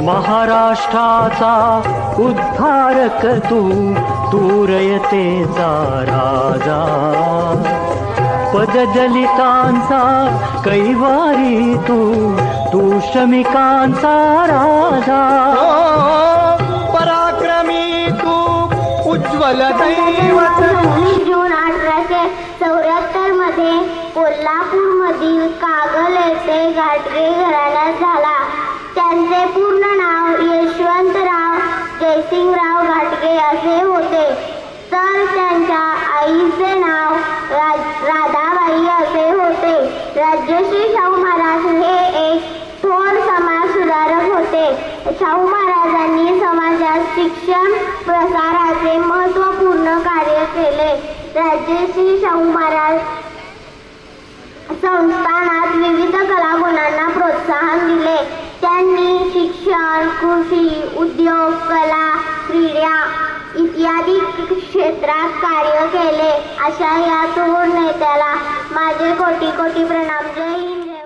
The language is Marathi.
महाराष्ट्राचा उद्धारक तू तूरयतेचा राजा. पदजलितांचा कैवारी तू तू श्रमिकांचा राजा. उज्ज्वल दैवत जून अठराशे चौऱ्याहत्तरमध्ये कोल्हापूर मधील कागल येथे घाटगे घराण्यात झाला. त्यांचे पूर्ण नाव यशवंतराव जयसिंगराव घाटगे असे होते. तर त्यांच्या आईचे नाव रा- राधाबाई असे होते. राजश्री शाहू महाराज शिक्षण प्रसाराचे महत्त्वपूर्ण कार्य केले. राजश्री शाहू महाराज संस्थानात विविध कलागुणांना प्रोत्साहन दिले. त्यांनी शिक्षण कृषी उद्योग कला क्रीडा इत्यादी क्षेत्रात कार्य केले. अशा या थोर नेत्याला माझे कोटी कोटी प्रणाम. जय हिंद.